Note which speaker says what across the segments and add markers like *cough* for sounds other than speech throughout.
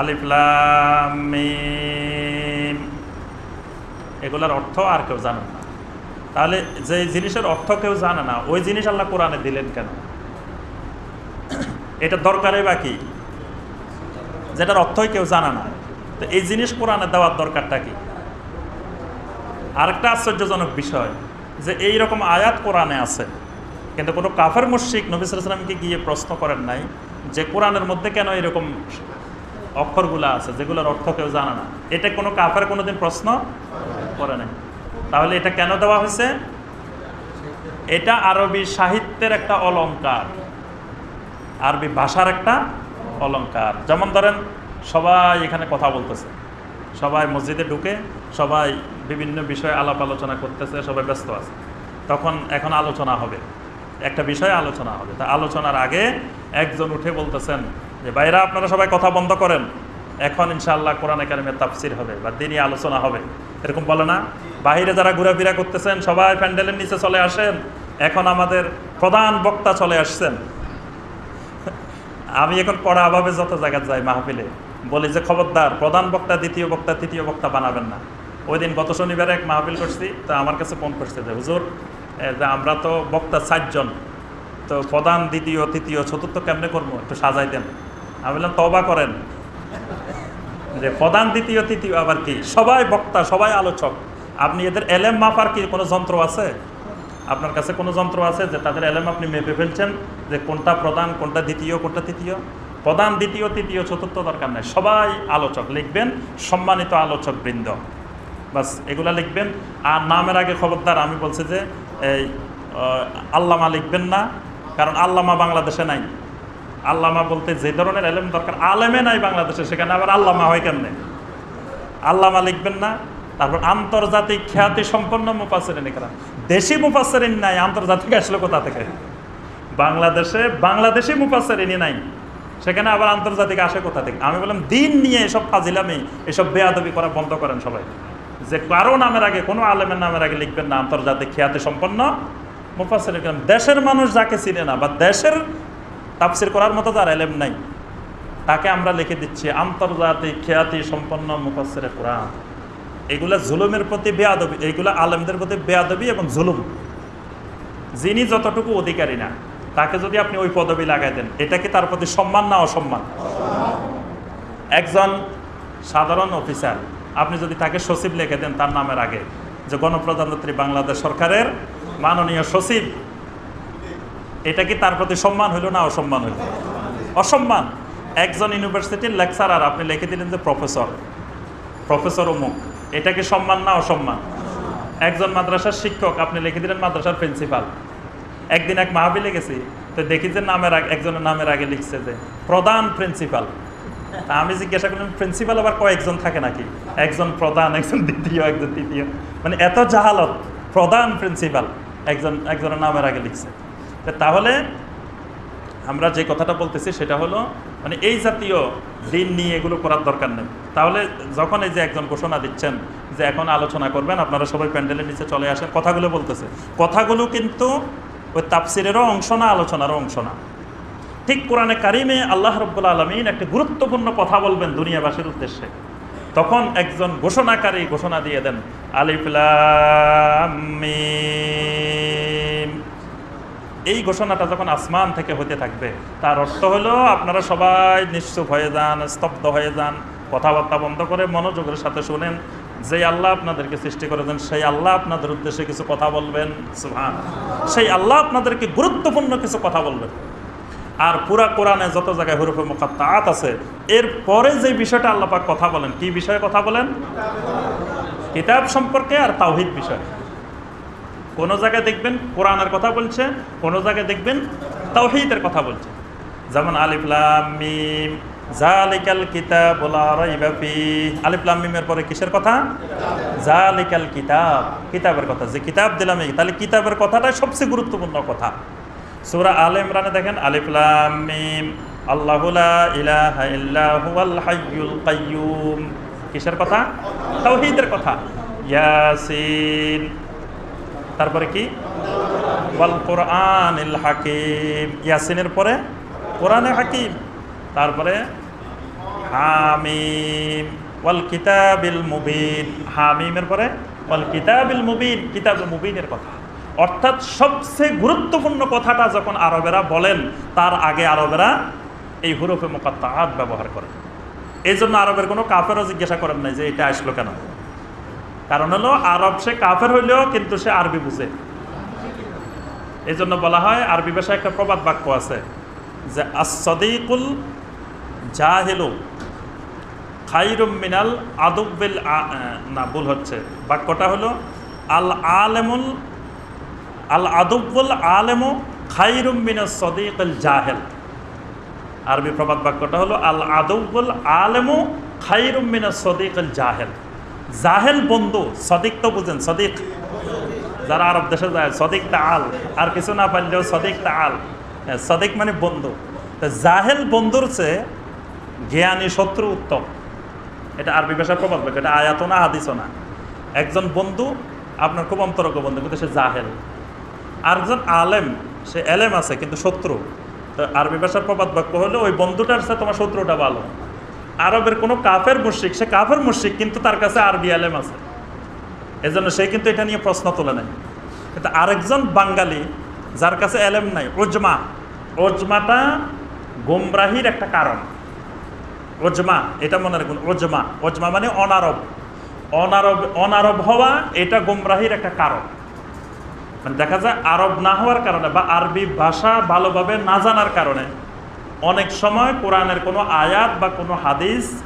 Speaker 1: আলিফলাম এগুলার অর্থ আর কেউ জানেন না। তাহলে যে জিনিসের অর্থ কেউ জানে না, ওই জিনিস আল্লাহ কোরআনে দিলেন কেন? এটা দরকারে বাকি যেটার অর্থই কেউ জানে না। তো এই জিনিস কোরআনে দেওয়ার দরকারটা কি? আরেকটা আশ্চর্যজনক বিষয়, যে এই রকম আয়াত কোরআনে আছে। কিন্তু কোনো কাফের মুশিক নবিসামকে গিয়ে প্রশ্ন করেন নাই যে কোরআনের মধ্যে কেন এরকম অক্ষরগুলো আছে, যেগুলোর অর্থ কেউ জানে না। এটা কোনো কাফের কোনোদিন প্রশ্ন করে নাই। তাহলে এটা কেন দেওয়া হয়েছে? এটা আরবি সাহিত্যের একটা অলংকার। আরবি ভাষার একটা অলংকার। যেমন ধরেন, সবাই এখানে কথা বলতেছে। সবাই মসজিদে ঢুকে, সবাই বিভিন্ন বিষয়ে আলাপ আলোচনা করতেছে, সবাই ব্যস্ত আছে। তখন এখন আলোচনা হবে। একটা বিষয়ে আলোচনা হবে। তা আলোচনার আগে একজন উঠে বলতেছেন যে বাইরা আপনারা সবাই কথা বন্ধ করেন। এখন ইনশাআল্লাহ কোরআন একাডেমির তাফসির হবে বা দিনই আলোচনা হবে। এরকম বলে না, বাহিরে যারা ঘোরাফেরা করতেছেন, সবাই প্যান্ডেলের নিচে চলে আসেন। এখন আমাদের প্রধান বক্তা চলে আসছেন। আমি এখন পড়া অভাবে যত জায়গায় যাই মাহফিলে, বলি যে খবরদার, প্রধান বক্তা, দ্বিতীয় বক্তা, তৃতীয় বক্তা বানাবেন না। ওই দিন গত শনিবারে এক মাহফিল করছি, তো আমার কাছে ফোন করছে যে, হুজুর যে আমরা তো বক্তা ষাটজন তো প্রধান, দ্বিতীয়, তৃতীয়, চতুর্থ কেমনে করব? একটু সাজাই দেন। আমি বললাম তবা করেন। যে প্রধান দ্বিতীয়, তৃতীয় আবার কি? সবাই বক্তা, সবাই আলোচক। আপনি এদের এলএম মাপার কি কোনো যন্ত্র আছে? আপনার কাছে কোনো যন্ত্র আছে যে তাদের এলএম আপনি মেপে ফেলছেন যে কোনটা প্রধান, কোনটা দ্বিতীয়, কোনটা তৃতীয়? প্রধান, দ্বিতীয়, তৃতীয়, চতুর্থ দরকার নেই। সবাই আলোচক। লিখবেন, সম্মানিত আলোচক বৃন্দ। বাস, এগুলা লিখবেন। আর নামের আগে খবরদার, আমি বলছি যে, এই আল্লামা লিখবেন না, কারণ আল্লামা বাংলাদেশে নাই। আল্লামা বলতে যে ধরনের এলেম দরকার, আলেমে নাই বাংলাদেশে, সেখানে আবার আল্লামা হয় কেমনে? আল্লামা লিখবেন না, তারপর আন্তর্জাতিক খ্যাতি সম্পন্ন মুফাসরিন একরাম দেশি মুফাসরিন নাই, আন্তর্জাতিক আসলো কোথা থেকে? বাংলাদেশে, বাংলাদেশি মুফাসরিনই নাই। সেখানে আবার আন্তর্জাতিক আসে কোথা থেকে? আমি বললাম, দিন নিয়ে এসব ফাজিলামি, এসব বেয়াদবি করা বন্ধ করেন সবাই। যে কারও নামের আগে, কোনো আলেমের নামের আগে লিখবেন না, আন্তর্জাতিক খ্যাতি সম্পন্ন মুফাসরিন দেশের মানুষ যাকে চিনে না, বা দেশের তাফসির করার মতো তার এলেম নাই। তাকে আমরা লিখে দিচ্ছি আন্তর্জাতিক খ্যাতি সম্পন্ন মুফাসসিরে কোরআন। এগুলা জুলুমের প্রতি বেয়াদবি এইগুলা আলেমদের প্রতি বেয়াদবি এবং জুলুম। যিনি যতটুকু অধিকারী না, তাকে যদি আপনি ওই পদবি লাগাই দেন, এটা কি তার প্রতি সম্মান না অসম্মান? একজন সাধারণ অফিসার, আপনি যদি তাকে সচিব লিখে দেন তার নামের আগে, যে গণপ্রজাতন্ত্রী বাংলাদেশ সরকারের মাননীয় সচিব এটা কি তার প্রতি সম্মান হইল না অসম্মান হইল? অসম্মান। একজন ইউনিভার্সিটির লেকচারার, আপনি লিখে দিলেন যে প্রফেসর। প্রফেসর অমুক। এটা কি সম্মান না অসম্মান? একজন মাদ্রাসার শিক্ষক, আপনি লিখে দিলেন মাদ্রাসার প্রিন্সিপাল। একদিন এক মাহবিলে গেছি, তো দেখি যে নামের আগে, একজনের নামের আগে লিখছে যে প্রধান প্রিন্সিপাল। তা আমি জিজ্ঞাসা করলাম, প্রিন্সিপাল আবার কয়েকজন থাকে নাকি? একজন প্রধান, একজন দ্বিতীয়, একজন তৃতীয়। মানে এত জাহালত, প্রধান প্রিন্সিপাল। একজন, একজনের নামের আগে লিখছে। তাহলে আমরা যে কথাটা বলতেছি সেটা হলো মানে এই জাতীয় দিন নিয়ে এগুলো করার দরকার নেই। তাহলে যখন এই যে একজন ঘোষণা দিচ্ছেন যে এখন আলোচনা করবেন, আপনারা সবাই প্যান্ডেলের নিচে চলে আসেন, কথাগুলো বলতেছে। কথাগুলো কিন্তু ওই তাপসিরেরও অংশ না, আলোচনারও অংশ না। ঠিক কোরআনে কারিমে আল্লাহ রব্বুল আলমিন একটি গুরুত্বপূর্ণ কথা বলবেন দুনিয়াবাসীর উদ্দেশ্যে। তখন একজন ঘোষণাকারী ঘোষণা দিয়ে দেন আলিফলাম এই ঘোষণাটা যখন আসমান থেকে হতে থাকবে, তার অর্থ হলো আপনারা সবাই নিশ্চুপ হয়ে যান, স্তব্ধ হয়ে যান, কথাবার্তা বন্ধ করে মনোযোগের সাথে শুনেন, যে আল্লাহ আপনাদেরকে সৃষ্টি করেছেন, সেই আল্লাহ আপনাদের উদ্দেশ্যে কিছু কথা বলবেন সুহান সেই আল্লাহ আপনাদেরকে গুরুত্বপূর্ণ কিছু কথা বলবেন। আর পুরা কোরআনে যত জায়গায় হুরুফে মুখাত্তাত আছে, এর পরে যে বিষয়টা আল্লাহ পাক কথা বলেন, কি বিষয়ে কথা বলেন? কিতাব সম্পর্কে আর তাওহিদ বিষয়। কোনো জায়গায় দেখবেন কোরআনের কথা বলছে, কোনো জায়গায় দেখবেন তাওহিদের কথা বলছে। যেমন আলিফলাম মিম জালিকাল কিতাব লা রাইবা আলিফলাম মিমের পরে কিসের কথা? জালিকাল কিতাব, কিতাবের কথা। যে কিতাব দিলাম তাহলে কিতাবের কথাটাই সবচেয়ে গুরুত্বপূর্ণ কথা। সূরা আলে ইমরানে দেখেন আলিফলাম মিম, আল্লাহু লা ইলাহা ইল্লা হুয়াল হাইয়ুল কাইয়্যুম কিসের কথা? তাওহীদের কথা। ইয়াসিন। তারপরে কি? ওয়াল কোরআনিল হাকিম। ইয়াসিনের পরে কোরআনে হাকিম। তারপরে হামিম। ওয়াল কিতাবিল মুবিন। হামিমের পরে ওয়াল কিতাবিল মুবিন। কিতাবুল মুবিনের কথা। অর্থাৎ সবচেয়ে গুরুত্বপূর্ণ কথাটা যখন আরবেরা বলেন, তার আগে আরবেরা এই হুরফে মোকাত্তাহাত ব্যবহার করেন। এই জন্য আরবের কোনো কাফেরও জিজ্ঞাসা করেন নাই যে এটা আসলো কেন? কারণ হলো, আরব সে কাফের হইলেও কিন্তু সে আরবি বুঝে। এই জন্য বলা হয়, আরবি ভাষায় একটা প্রবাদ বাক্য আছে যে আসদিকুল জাহেলু খাইরুম মিনাল আদুবিল না, ভুল হচ্ছে। বাক্যটা হলো আল আলেমুল আল আদুবুল আলেমু খাইরুম মিনাল সদিকুল জাহেল। আরবি প্রবাদ বাক্যটা হলো আল আদুবুল আলেমু খাইরুম মিনাল সদিকুল জাহেল। জাহেল বন্ধু সদিক তো বুঝেন সদিক। যারা আরব দেশে যায় সদিক তা আল। আর কিছু না পারলেও সদিক তা আল। হ্যাঁ, সদিক মানে বন্ধু। তা জাহেল বন্ধুর চেয়ে জ্ঞানী শত্রু উত্তম। এটা আরবি ভাষার প্রবাদ বাক্য এটা আয়াত না হাদিস না। একজন বন্ধু আপনার খুব অন্তরঙ্গ বন্ধু কিন্তু সে জাহেল। আর একজন আলেম সে এলেম আছে কিন্তু শত্রু। তো আরবি ভাষার প্রবাদ বাক্য হলো ওই বন্ধুটার সাথে তোমার শত্রুটা ভালো। আরবের কোনো কাফের মুশিক সে কাফের মুশিক কিন্তু তার কাছে আরবি আলেম আছে। এজন্য সে কিন্তু এটা নিয়ে প্রশ্ন তোলে নাই। কিন্তু আরেকজন বাঙালি যার কাছে এলেম নাই ওজমা ওজমাটা গোমরাহির একটা কারণ। ওজমা এটা মনে রাখুন ওজমা ওজমা মানে অনারব। অনারব অনারব হওয়া এটা গোমরাহির একটা কারণ। মানে দেখা যায় আরব না হওয়ার কারণে বা আরবি ভাষা ভালোভাবে না জানার কারণে অনেক সময় কোরআনের কোনো আয়াত বা কোনো হাদিস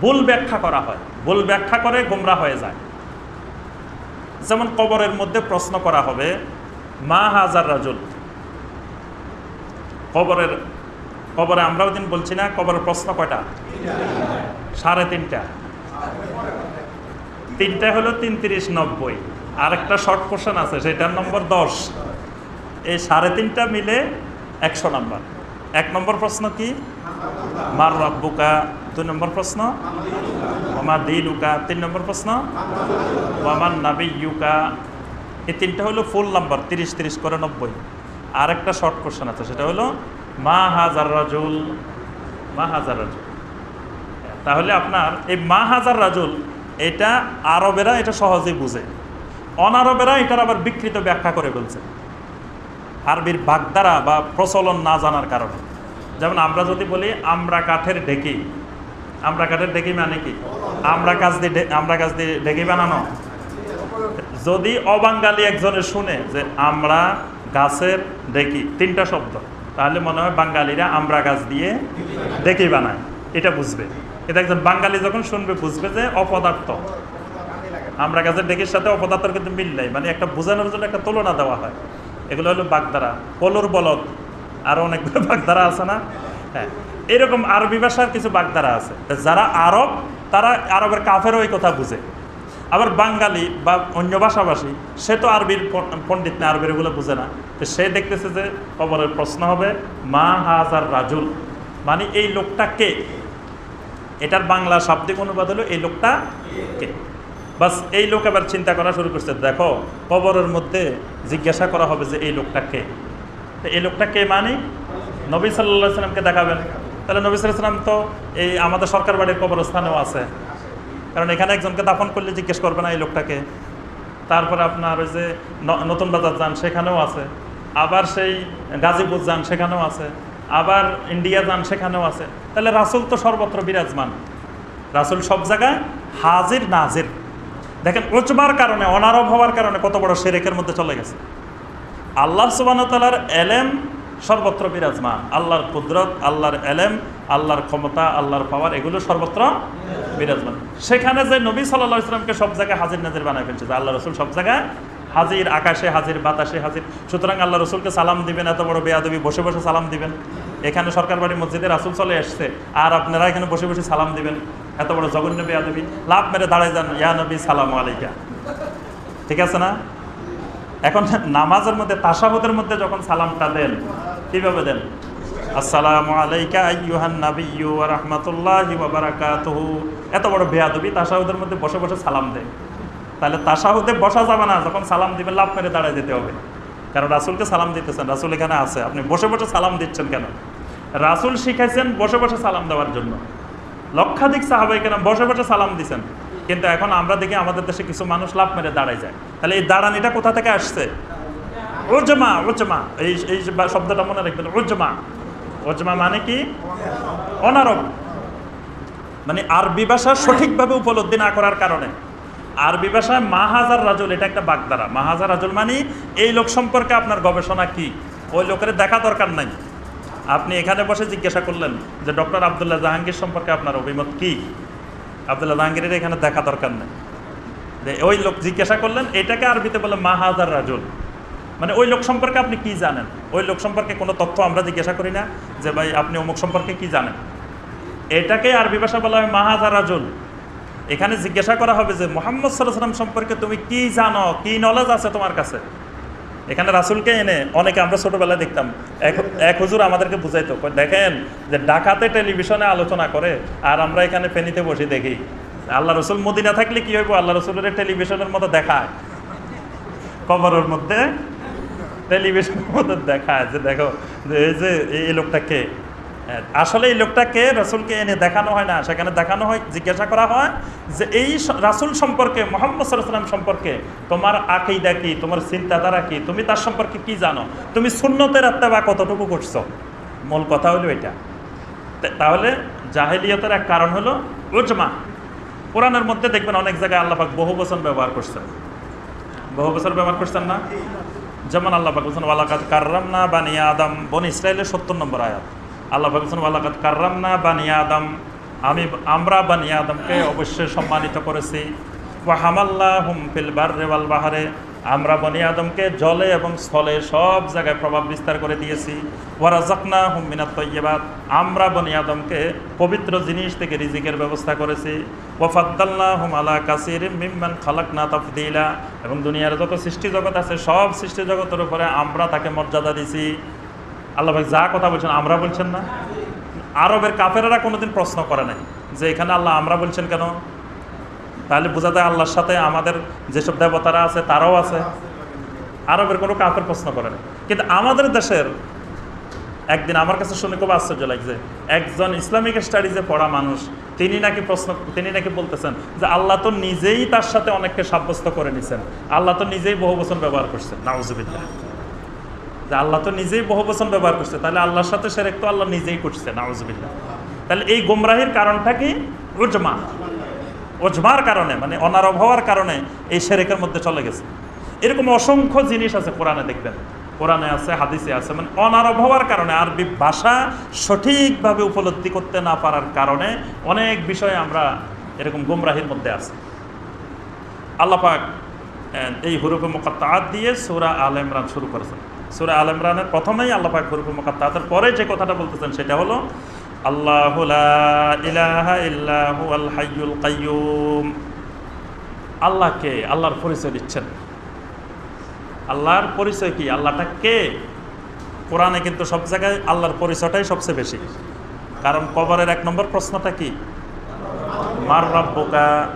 Speaker 1: ভুল ব্যাখ্যা করা হয়। ভুল ব্যাখ্যা করে গোমরা হয়ে যায়। যেমন কবরের মধ্যে প্রশ্ন করা হবে, মা হাজার রাজুল? কবরের, কবরে আমরাও দিন বলছি না, কবরের প্রশ্ন কয়টা? সাড়ে তিনটা। তিনটা হলো তিন তিরিশ নব্বই। আর একটা শর্ট কোশ্চেন আছে, সেটার নম্বর দশ। এই সাড়ে তিনটা মিলে একশো নম্বর। এক নম্বর প্রশ্ন কি? মার রব্বুকা, দুই নম্বর প্রশ্ন? আমার দিলুকা, তিন নম্বর প্রশ্ন? ওয়ামান নাবি ইউকা এই তিনটা হলো ফুল নাম্বার তিরিশ তিরিশ করে নব্বই। আর একটা শর্ট কোশ্চেন আছে, সেটা হলো, মা হাজার রাজুল, মা হাজার রাজুল। তাহলে আপনার এই মা হাজার রাজুল, এটা আরবেরা এটা সহজেই বুঝে। অনারবেরা এটার আবার বিকৃত ব্যাখ্যা করে বলছে। আরবির বাগদারা বা প্রচলন না জানার কারণে। যেমন আমরা যদি বলি, আমরা কাঠের ঢেকি। আমরা কাঠের ঢেকি মানে কি? আমরা কাজ দিয়ে আমরা কাজ দিয়ে ঢেকি বানানো। যদি অবাঙ্গালি একজনে শুনে যে, আমরা গাছের ঢেকি, তিনটা শব্দ, তাহলে মনে হয় বাঙালিরা আমরা গাছ দিয়ে ঢেকি বানায়। এটা বুঝবে। এটা একজন বাঙালি যখন শুনবে, বুঝবে যে অপদার্থ। আমরা গাছের ঢেকির সাথে অপদার্থের কিন্তু মিল নাই। মানে একটা বোঝানোর জন্য একটা তুলনা দেওয়া হয়। এগুলো হলো বাগদারা কলুর বলদ। আরও অনেকগুলো *laughs* বাগদারা আছে না? হ্যাঁ। এরকম আরবি ভাষার কিছু বাগদারা আছে। যারা আরব, তারা আরবের কাফেরও এই কথা বুঝে। আবার বাঙালি বা অন্য ভাষাভাষী, সে তো আরবির পণ্ডিত না, আরবির এগুলো বুঝে না। তো সে দেখতেছে যে খবরের প্রশ্ন হবে, মা হাজার রাজুল? মানে এই লোকটা কে? এটার বাংলা শাব্দিক অনুবাদ হলো, এই লোকটা কে? বাস, এই লোক আবার চিন্তা করা শুরু করছে, দেখো, কবরের মধ্যে জিজ্ঞাসা করা হবে যে এই লোকটা কে? এই লোকটা কে মানে? নবী সাল্লাহ সাল্লামকে দেখাবেন। তাহলে নবী সাল্লাম তো এই আমাদের সরকার বাড়ির কবরস্থানেও আছে। কারণ এখানে একজনকে দাফন করলে জিজ্ঞেস করবে না এই লোকটাকে তারপরে আপনার ওই যে নতুন বাজার যান, সেখানেও আছে। আবার সেই গাজীপুর যান, সেখানেও আছে। আবার ইন্ডিয়া যান, সেখানেও আছে। তাহলে রাসুল তো সর্বত্র বিরাজমান। রাসুল সব জায়গায় হাজির, নাজির। দেখেন, উচবার কারণে, অনারব হওয়ার কারণে কত বড় সেরেকের মধ্যে চলে গেছে। আল্লাহ সুবাহতালার এলেম সর্বত্র বিরাজমান। আল্লাহর কুদরত, আল্লাহর এলেম, আল্লাহর ক্ষমতা, আল্লাহর পাওয়ার এগুলো সর্বত্র বিরাজমান। সেখানে যে নবী সাল্লাহ ইসলামকে সব জায়গায় হাজির নাজির বানায় ফেলছে, যে আল্লাহ রসুল সব জায়গায় হাজির, আকাশে হাজির, বাতাসে হাজির, সুতরাং আল্লাহ রসুলকে সালাম দিবেন, এত বড় বেয়াদবি, বসে বসে সালাম দিবেন। এখানে সরকার বাড়ি মসজিদে রাসুল চলে এসছে। আর আপনারা এখানে বসে বসে সালাম দিবেন। এত বড় জঘন্য বেয়াদবি। লাভ মেরে দাঁড়ায় যান। ইয়া নবী, সালাম আলাইকা। ঠিক আছে না? এখন নামাজের মধ্যে তাসাবতের মধ্যে যখন সালামটা দেন, কীভাবে দেন? আসসালামু আলাইকা আইয়ুহান নাবিয়্যু ওয়া রাহমাতুল্লাহি ওয়া এত বড় বেয়াদবি, তাসাহুদের মধ্যে বসে বসে সালাম দেয়। তাহলে তাসাহুদে বসা যাবে না। যখন সালাম দিবেন, লাভ মেরে দাঁড়ায় যেতে হবে। কারণ রাসুলকে সালাম দিতেছেন। রাসুল এখানে আছে। আপনি বসে বসে সালাম দিচ্ছেন কেন? রাসূল শিখাইছেন বসে বসে সালাম দেওয়ার জন্য। লক্ষাধিক সাহাবাই কেন বসে বসে সালাম দিছেন। কিন্তু এখন আমরা দেখি আমাদের দেশে কিছু মানুষ লাভ মেরে দাঁড়ায় যায়। তাহলে এই দাঁড়ানিটা কোথা থেকে আসছে? ওজমা ওজমা এই এই শব্দটা মনে রাখবেন ওজমা ওজমা মানে কি? অনারব মানে আরবি ভাষা সঠিকভাবে উপলব্ধি না করার কারণে। আরবি ভাষায় মাহাজার রাজুল, এটা একটা বাগদারা মাহাজার রাজুল মানে এই লোক সম্পর্কে আপনার গবেষণা কি? ওই লোকের দেখা দরকার নাই। আপনি এখানে বসে জিজ্ঞাসা করলেন যে, ডক্টর আবদুল্লাহ জাহাঙ্গীর সম্পর্কে আপনার অভিমত কি? আবদুল্লাহ জাহাঙ্গীরের এখানে দেখা দরকার নেই। যে, ওই লোক জিজ্ঞাসা করলেন, এটাকে আরবিতে বলে মাহাজার রাজুল। মানে ওই লোক সম্পর্কে আপনি কি জানেন? ওই লোক সম্পর্কে কোনো তথ্য আমরা জিজ্ঞাসা করি না যে, ভাই, আপনি অমুক সম্পর্কে কি জানেন? এটাকে আরবি ভাষা বলা হয় মাহাজার রাজুল। এখানে জিজ্ঞাসা করা হবে যে, মোহাম্মদ সাল্লাহ সাল্লাম সম্পর্কে তুমি কি জানো? কি নলেজ আছে তোমার কাছে? এখানে রাসুলকে এনে অনেকে আমরা ছোটবেলায় দেখতাম। এক হুজুর আমাদেরকে বুঝাইতো দেখেন যে ডাকাতে টেলিভিশনে আলোচনা করে আর আমরা এখানে ফেনিতে বসে দেখি। আল্লাহ রসুল মদিনা থাকলে কী হইব? আল্লাহ রসুলের টেলিভিশনের মতো দেখায়। কবরের মধ্যে টেলিভিশনের মতো দেখায় যে, দেখো, যে, এই যে, এই লোকটাকে আসলে এই লোকটাকে রসুলকে এনে দেখানো হয় না, সেখানে দেখানো হয়, জিজ্ঞাসা করা হয় যে এই রাসূল সম্পর্কে, মোহাম্মদ সাল্লাম সম্পর্কে তোমার আকিদা কি, তোমার চিন্তাধারা কি, তুমি তার সম্পর্কে কি জানো, তুমি শূন্যতের আত্মা কতটুকু করছ? মূল কথা হলো এটা। তাহলে জাহেলিয়তের এক কারণ হলো উজমা। কোরআনের মধ্যে দেখবেন অনেক জায়গায় আল্লাপাক বহু বচন ব্যবহার করছেন। বহু বছর ব্যবহার করছেন না? যেমন আল্লাহ পাক বলছেন ওয়ালাকাত কার্রাম না বানিয়া আদম। বন ইসরায়েলের সত্তর নম্বর আয়াত। আল্লাহ ওয়ালাকাত কার্রাম না বানিয়া আদম। আমি, আমরা বানি আদমকে অবশ্যই সম্মানিত করেছি। ওয়া হামাল্লাহ হুম ফিল বাররে ওয়াল বাহারে। আমরা বনি আদমকে জলে এবং স্থলে সব জায়গায় প্রভাব বিস্তার করে দিয়েছি। ওয়ারাজাকনা হুম মিনাত তৈবাদ আমরা বনি আদমকে পবিত্র জিনিস থেকে রিজিকের ব্যবস্থা করেছি। ওয়াফাদ্দাল্লা হুম আলা কাসির মিম্মান খালাকনা তাফদিলা। এবং দুনিয়ার যত সৃষ্টি জগৎ আছে, সব সৃষ্টি জগতের উপরে আমরা তাকে মর্যাদা দিছি। আল্লাহ ভাই যা কথা বলছেন, আমরা বলছেন না। আরবের কাফেরারা কোনোদিন প্রশ্ন করে নাই যে এখানে আল্লাহ আমরা বলছেন কেন? তাহলে বোঝা যায় আল্লাহর সাথে আমাদের যেসব দেবতারা আছে, তারাও আছে। আরবের কোনো কাফের প্রশ্ন করে না কিন্তু আমাদের দেশের একদিন আমার কাছে শুনে খুব আশ্চর্য লাগছে একজন ইসলামিক স্টাডিজে পড়া মানুষ, তিনি নাকি প্রশ্ন, তিনি নাকি বলতেছেন যে আল্লাহ তো নিজেই তার সাথে অনেককে সাব্যস্ত করে নিছেন। আল্লাহ তো নিজেই বহু বছর ব্যবহার করছেন। নাউজুবিল্লাহ। যে আল্লাহ তো নিজেই বহু বচন ব্যবহার করছে, তাহলে আল্লাহর সাথে সেরেক তো আল্লাহ নিজেই করছে, নাউজুবিল্লাহ। তাহলে এই গোমরাহির কারণটা কি? উজমা। ওজমার কারণে মানে অনারব হওয়ার কারণে এই সেরেকের মধ্যে চলে গেছে। এরকম অসংখ্য জিনিস আছে কোরআনে, দেখবেন। কোরআনে আছে, হাদিসে আছে মানে অনারব হওয়ার কারণে আরবি ভাষা সঠিকভাবে উপলব্ধি করতে না পারার কারণে অনেক বিষয়ে আমরা এরকম গুমরাহির মধ্যে আছি। আল্লাপাক এই হুরুফে মোকাত্তাত দিয়ে সুরা আল ইমরান শুরু করেছেন। সুরা আল ইমরানের প্রথমেই আল্লাপাক হুরুফে মোকাত্তাতের পরে যে কথাটা বলতেছেন সেটা হলো, আল্লাহ ইলাহা ইল্লাহু আল হাইয়ুল কাইয়ুম। আল্লাহকে আল্লাহর পরিচয় দিচ্ছেন। আল্লাহর পরিচয় কি? আল্লাহটা কে? কোরআনে কিন্তু সব জায়গায় আল্লাহর পরিচয়টাই সবচেয়ে বেশি। কারণ কবরের এক নম্বর প্রশ্নটা কি? মার রব্বকা?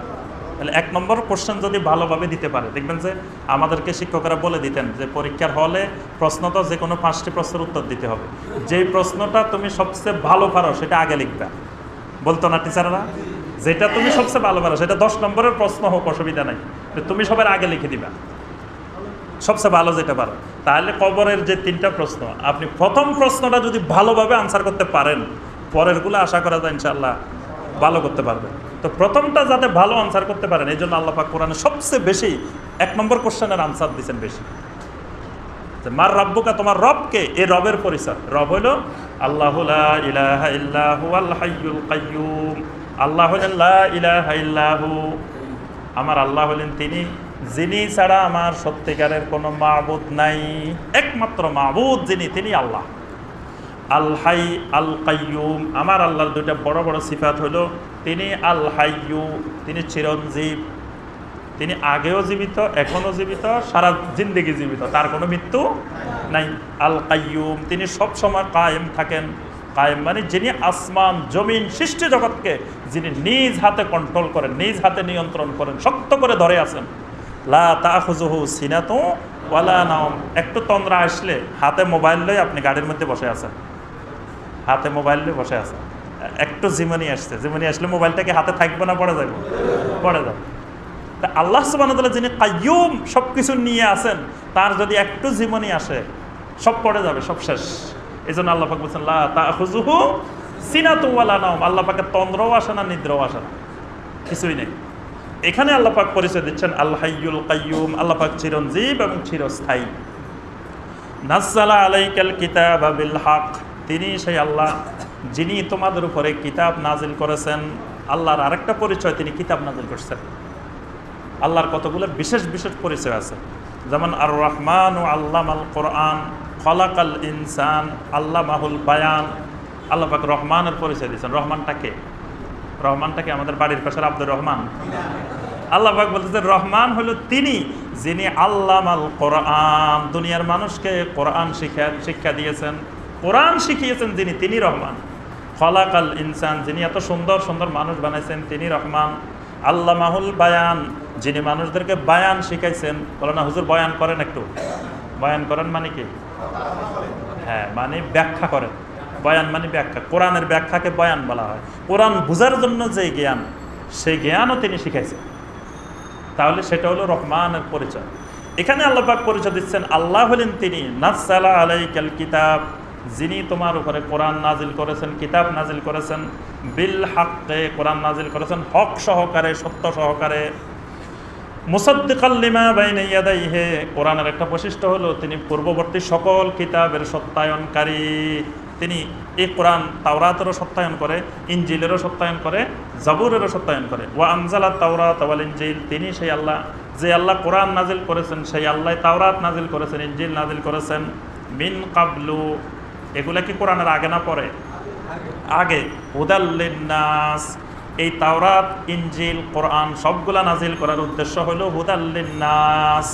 Speaker 1: তাহলে এক নম্বর কোশ্চেন যদি ভালোভাবে দিতে পারে, দেখবেন যে আমাদেরকে শিক্ষকরা বলে দিতেন যে পরীক্ষার হলে প্রশ্ন তো যে কোনো পাঁচটি প্রশ্নের উত্তর দিতে হবে। যেই প্রশ্নটা তুমি সবচেয়ে ভালো পারো সেটা আগে লিখবে। বলতো না টিচাররা? যেটা তুমি সবচেয়ে ভালো পারো, সেটা দশ নম্বরের প্রশ্ন হোক, অসুবিধা নাই। তুমি সবার আগে লিখে দিবা। সবচেয়ে ভালো যেটা পারো। তাহলে কবরের যে তিনটা প্রশ্ন, আপনি প্রথম প্রশ্নটা যদি ভালোভাবে আনসার করতে পারেন, পরেরগুলো আশা করা যায় ইনশাল্লাহ ভালো করতে পারবেন। তো প্রথমটা যাতে ভালো আনসার করতে পারেন, এই জন্য আল্লাহ পাক কোরআনে সবচেয়ে বেশি এক নম্বর কোশ্চেনের আনসার দিচ্ছেন বেশি। মার রব্বুকা, তোমার রবকে? এ রবের পরিচয়। রব হইল আল্লাহ লা ইলাহা ইল্লাহু আল হাইয়ুল কাইয়ুম। আল্লাহ আমার আল্লাহ হলেন তিনি, যিনি ছাড়া আমার সত্যিকারের কোনো মাবুদ নাই। একমাত্র মাবুদ যিনি, তিনি আল্লাহ। আল হাই আল কাইয়ুম। আমার আল্লাহর দুইটা বড় বড় সিফাত হলো তিনি আল হাইয়ু তিনি চিরঞ্জীব, তিনি আগেও জীবিত এখনও জীবিত, সারা জিন্দেগি জীবিত, তার কোনো মৃত্যু নাই। আল কাইয়ুম তিনি সব সময় কায়েম থাকেন। কায়েম মানে যিনি আসমান, জমিন, সৃষ্টি জগৎকে যিনি নিজ হাতে কন্ট্রোল করেন, নিজ হাতে নিয়ন্ত্রণ করেন, শক্ত করে ধরে আছেন। লা তাহুজহু সিনাতু ওয়ালা নাওম। একটু তন্দ্রা আসলে হাতে মোবাইল লই আপনি গাড়ির মধ্যে বসে আছেন। হাতে মোবাইল নিয়ে বসে আছে একটু জিমনি আসছে। জিমনি আসলে মোবাইলটাকে হাতে থাকবে না, পড়ে যাবে। পড়ে যাবে। তা আল্লাহ সুবাহ যিনি কাইয়ুম সব কিছু নিয়ে আসেন তার যদি একটু জীবনী আসে, সব পড়ে যাবে, সব শেষ। এই জন্য আল্লাহ পাক বলছেন, লা তা খুজুহু সিনাতুওয়ালা নাম আল্লাহ পাকের তন্দ্রও আসে না, নিদ্রাও আসে না। কিছুই নেই। এখানে আল্লাহ পাক পরিচয় দিচ্ছেন আল্লাহ হাইয়ুল কাইয়ুম। আল্লাহ পাক চিরঞ্জীব এবং চিরস্থায়ী। নাজ্জালা আলাইকাল কিতাব বিল তিনি সেই আল্লাহ যিনি তোমাদের উপরে কিতাব নাজিল করেছেন, আল্লাহর আরেকটা পরিচয় তিনি কিতাব নাজিল করছেন। আল্লাহর কতগুলো বিশেষ বিশেষ পরিচয় আছে। যেমন আর রহমান ও আল্লাম আল কোরআন, খলাকাল ইনসান আল্লাহ মাহুল বায়ান। আল্লাহ পাক রহমানের পরিচয় দিয়েছেন। রহমানটাকে রহমানটাকে আমাদের বাড়ির পাশের আব্দুর রহমান। আল্লাহ পাক বলতেছে, রহমান হলো তিনি যিনি আল্লাহ আল কোরআন, দুনিয়ার মানুষকে কোরআন শিক্ষা শিক্ষা দিয়েছেন। কোরআন শিখিয়েছেন যিনি, তিনি রহমান। খলাকাল ইনসান, যিনি এত সুন্দর সুন্দর মানুষ বানাইছেন, তিনি রহমান। আল্লাহ মাহুল বায়ান, যিনি মানুষদেরকে বায়ান শিখাইছেন। বলো না, হুজুর বয়ান করেন একটু। বয়ান করেন মানে কি? হ্যাঁ মানে ব্যাখ্যা করেন। বয়ান মানে ব্যাখ্যা। কোরআনের ব্যাখ্যাকে বয়ান বলা হয়। কোরআন বুঝার জন্য যে জ্ঞান সেই জ্ঞানও তিনি শিখাইছেন। তাহলে সেটা হলো রহমানের পরিচয়। এখানে আল্লাহ পাক পরিচয় দিচ্ছেন, আল্লাহ হলেন তিনি নাসালা আলাইকাল কিতাব। যিনি তোমার উপরে কোরআন নাজিল করেছেন, কিতাব নাজিল করেছেন, বিল হাক্কে কোরআন নাজিল করেছেন, হক সহকারে, সত্য সহকারে। মুসাদ্দিকাল্লিমা বাইনে ইয়াদাইহে, কোরআনের একটা বৈশিষ্ট্য হলো তিনি পূর্ববর্তী সকল কিতাবের সত্যায়নকারী। তিনি এই কোরআন তাওরাতেরও সত্যায়ন করে ইঞ্জিলেরও সত্যায়ন করে, জাবুরেরও সত্যায়ন করে। ওয়া আনজালা তাওরাত ওয়াল ইনজিল, তিনি সেই আল্লাহ, যে আল্লাহ কোরআন নাজিল করেছেন, সেই আল্লাহ তাওরাত নাজিল করেছেন ইঞ্জিল নাজিল করেছেন। মিন কাবলু এগুলা কি কোরআনের আগে না পরে? আগে। হুদাল্লিন্নাস এই তাওরাত ইঞ্জিল কোরআন সবগুলা নাজিল করার উদ্দেশ্য হলো হুদাল্লিন্নাস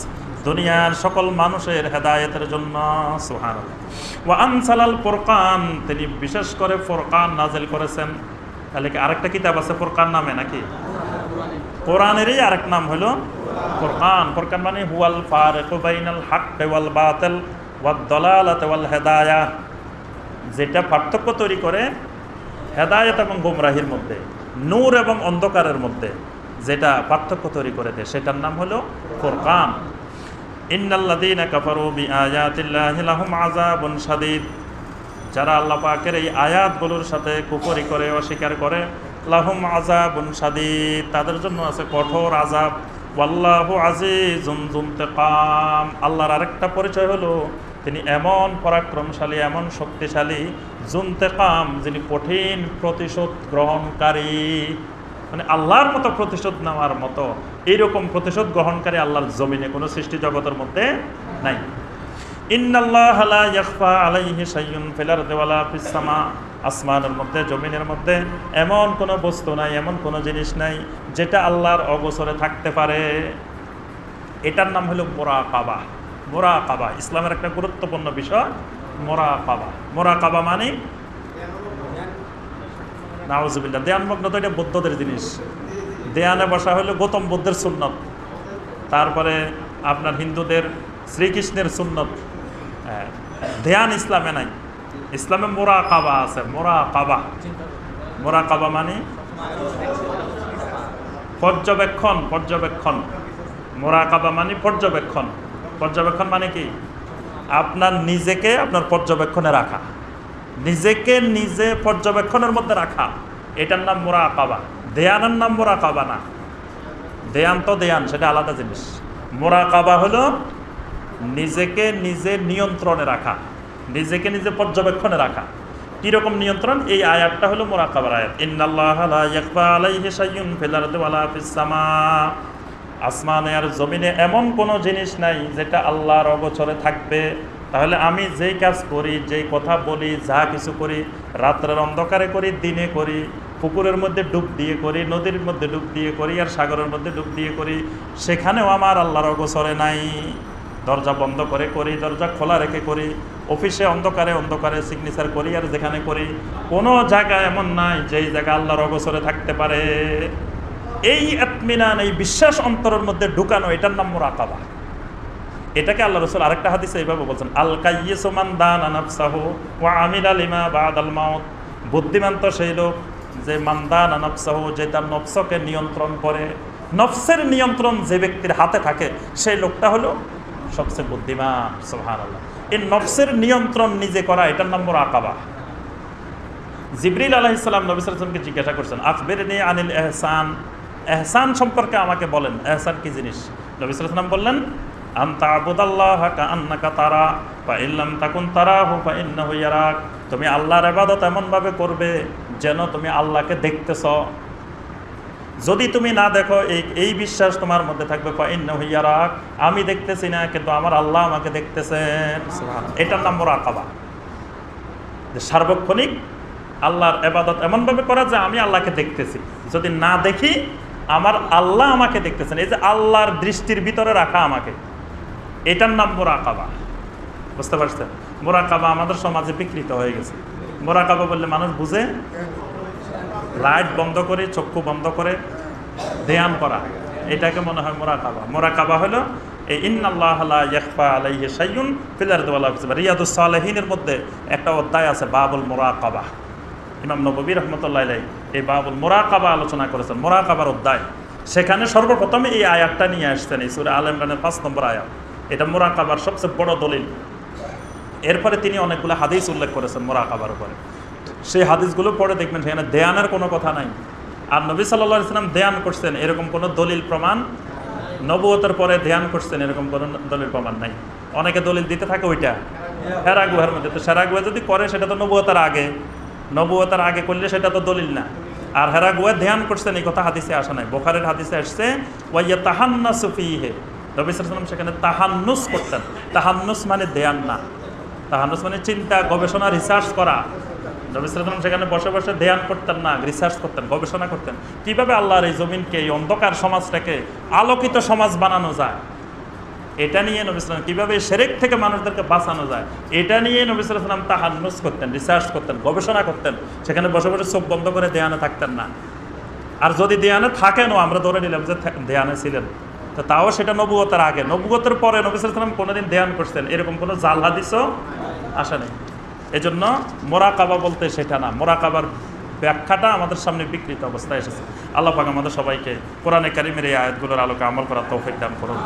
Speaker 1: দুনিয়ার সকল মানুষের হেদায়েতের জন্য। সুহান ওয়া আনসালাল ফোরকান, তিনি বিশেষ করে ফোরকান নাজিল করেছেন। তাহলে কি আরেকটা কিতাব আছে ফোরকান নামে নাকি? কোরআনেরই আরেক নাম হলো ফোরকান। ফোরকান মানে হুয়াল ফারিকু বাইনাল হক ওয়াল বাতিল ওয়াদ দালালাত হেদায়া। যেটা পার্থক্য তৈরি করে হেদায়ত এবং গুমরাহির মধ্যে, নূর এবং অন্ধকারের মধ্যে যেটা পার্থক্য তৈরি করে দেয়, সেটার নাম হলো শাদীদ। যারা আল্লাহ পাকের এই আয়াতগুলোর সাথে কুফরি করে, অস্বীকার করে, লাহুম আযাবুন শাদীদ, তাদের জন্য আছে কঠোর আযাব। ওয়াল্লাহু আজিজুন যুনতিকাম। আল্লাহর আরেকটা পরিচয় হলো তিনি এমন পরাক্রমশালী, এমন শক্তিশালী, জুনতেকাম, যিনি কঠিন প্রতিশোধ গ্রহণকারী। মানে আল্লাহর মতো প্রতিশোধ নেওয়ার মতো, এইরকম প্রতিশোধ গ্রহণকারী আল্লাহর জমিনে, কোনো সৃষ্টি জগতের মধ্যে নাই। আসমানের মধ্যে, জমিনের মধ্যে এমন কোনো বস্তু নাই, এমন কোনো জিনিস নাই, যেটা আল্লাহর অগোচরে থাকতে পারে। এটার নাম হলো মোরাকাবা মোরাকাবা ইসলামের একটা গুরুত্বপূর্ণ বিষয়, মোরাকাবা। মোরাকাবা মানে? নাওজুবিল্লা দেয়ানমগ্ন তো এটা বৌদ্ধদের জিনিস। দেয়ানে বসা হলো গৌতম বুদ্ধের সুন্নত। তারপরে আপনার হিন্দুদের শ্রীকৃষ্ণের সুন্নত। ধ্যান ইসলামে নাই। ইসলামে মোরা কাবা আছে মোরা কাবা মোরা কাবা মানে? পর্যবেক্ষণ পর্যবেক্ষণ। মোরা কাবা মানে পর্যবেক্ষণ। পর্যবেক্ষণ মানে কি? আপনার নিজেকে আপনার পর্যবেক্ষণে রাখা। নিজেকে নিজে পর্যবেক্ষণের মধ্যে রাখা। এটার নাম মোরা কাবা দেয়ানের নাম মোরা কাবা না। দেয়ান তো দেয়ান, সেটা আলাদা জিনিস। মোরা কাবা হলো নিজেকে নিজে নিয়ন্ত্রণে রাখা। নিজেকে নিজে পর্যবেক্ষণে রাখা। কীরকম নিয়ন্ত্রণ? এই আয়াতটা হলো মোরাকাবার আয়াত। ইন্নাল্লাহ আলাইহি শাইউন ফিল আরদি ওয়ালা ফিস আসমানে আর জমিনে এমন কোনো জিনিস নাই যেটা আল্লাহর অগোচরে থাকবে। তাহলে আমি যেই কাজ করি, যেই কথা বলি, যা কিছু করি, রাত্রের অন্ধকারে করি, দিনে করি, পুকুরের মধ্যে ডুব দিয়ে করি, নদীর মধ্যে ডুব দিয়ে করি, আর সাগরের মধ্যে ডুব দিয়ে করি, সেখানেও আমার আল্লাহর অগোচরে নাই। দরজা বন্ধ করে করি, দরজা খোলা রেখে করি, অফিসে অন্ধকারে অন্ধকারে সিগনেচার করি, আর যেখানে করি, কোনো জায়গা এমন নাই যেই জায়গা আল্লাহর অগোচরে থাকতে পারে। এই আত্মিনান এই বিশ্বাস অন্তরের মধ্যে ঢুকানো, এটার নাম মোরাকাবা। এটাকে আল্লাহ রসুল আরেকটা হাদিসে এইভাবে বলছেন আল কাইয়েসমান দান আনাফসাহু আমির আলিমা বাদ আল মাউত। বুদ্ধিমান তো সেই লোক যে মান্দান নফসাহ, যে তার নফসকে নিয়ন্ত্রণ করে, নফসের নিয়ন্ত্রণ যে ব্যক্তির হাতে থাকে, সেই লোকটা হলো সবচেয়ে বুদ্ধিমান সোহান আল্লাহ এই নফসের নিয়ন্ত্রণ নিজে করা, এটার নম্বর আকাবা জিবরিল আলাহ ইসলাম নবী জিজ্ঞাসা করছেন আকবের আনিল এহসান এহসান সম্পর্কে আমাকে বলেন। এহসান কি জিনিস? নবী সালাম বললেন তারা বা ইল্লাম তাকুন তারা হু বা ইন্না হইয়ারাক তুমি আল্লাহর এবাদত এমনভাবে করবে যেন তুমি আল্লাহকে দেখতেছ। যদি তুমি না দেখো এই এই বিশ্বাস তোমার মধ্যে থাকবে বা ইন্না হইয়ারাক আমি দেখতেছি না কিন্তু আমার আল্লাহ আমাকে দেখতেছেন। এটার নাম মোরাকাবা যে সার্বক্ষণিক আল্লাহর এবাদত এমনভাবে করা যে আমি আল্লাহকে দেখতেছি। যদি না দেখি আমার আল্লাহ আমাকে দেখতেছেন। এই যে আল্লাহর দৃষ্টির ভিতরে রাখা আমাকে। এটার নাম মোরাকাবা। বুঝতে পারছেন? মোরাকাবা আমাদের সমাজে বিকৃত হয়ে গেছে। মোরাকাবা বললে মানুষ বুঝে? লাইট বন্ধ করে, চক্ষু বন্ধ করে, ধ্যান করা। এটাকে মনে হয় মোরাকাবা। মোরাকাবা হলো এই ইন্নাল্লাহ লা ইয়াখফা আলাইহি শাইউন ফিল আরদি ওয়ালা ফিস সামা। রিয়াদুস সালেহিনের মধ্যে একটা অধ্যায় আছে, বাবুল মোরাকাবা। ইমাম নবী রহমতুল্লাহ এই বাবুল মোরাকাবা আলোচনা করেছেন, মোরাকাবার অধ্যায়। সেখানে সর্বপ্রথমে এই আয়াতটা নিয়ে আসছেন, এই সুরে আল ইমরানের পাঁচ নম্বর আয়াত। এটা মোরাকাবার সবচেয়ে বড় দলিল। এরপরে তিনি অনেকগুলো হাদিস উল্লেখ করেছেন মোরাকাবার উপরে। সেই হাদিসগুলো পড়ে দেখবেন, সেখানে দেয়ানের কোনো কথা নাই। আর নবী সাল্লা ইসলাম ধ্যান করছেন, এরকম কোনো দলিল প্রমাণ নবুয়তের পরে ধ্যান করছেন, এরকম কোনো দলিল প্রমাণ নাই। অনেকে দলিল দিতে থাকে ওইটা। হেরা গুহার মধ্যে। তো সেরা গুহা যদি করে, সেটা তো নবুয়তার আগে। নবুয়তার আগে করলে সেটা তো দলিল না। আর হেরা গুহা ধ্যান করছেন এই কথা হাদিসে আসা নাই। বোখারের হাদিসে আসছে ওয়াইয়া তাহান্না সুফিহে নবী সাল্লাম সেখানে তাহান্নুস করতেন। তাহান্নুস মানে ধ্যান না। তাহানুস মানে চিন্তা, গবেষণা রিসার্চ করা। নবী সাল্লাম সেখানে বসে বসে ধ্যান করতেন না রিসার্চ করতেন, গবেষণা করতেন। কীভাবে আল্লাহর এই জমিনকে, এই অন্ধকার সমাজটাকে আলোকিত সমাজ বানানো যায়? এটা নিয়ে নবী সাল্লাম কীভাবে সেরেক থেকে মানুষদেরকে বাঁচানো যায়, এটা নিয়ে সাল্লাম তাহান্নুস করতেন রিসার্চ করতেন, গবেষণা করতেন। সেখানে বসে বসে চোখ বন্ধ করে দেয়ানে থাকতেন না। আর যদি দেয়ানে থাকেনও আমরা ধরে নিলাম যে দেয়ানে ছিলেন। তো তাও সেটা নবুয়তের আগে। নবুয়তের পরে নবী সাল্লাম কোনোদিন ধ্যান করতেন এরকম কোনো জাল হাদিসও আসে নেই। এই জন্য মোরাকাবা বলতে সেটা না। মোরাকাবার ব্যাখ্যাটা আমাদের সামনে বিকৃত অবস্থায় এসেছে। আল্লাহ পাক আমাদের সবাইকে কোরআনে কারিমের এই আয়াতগুলোর আলোকে আমল করার তৌফিক দান করুন।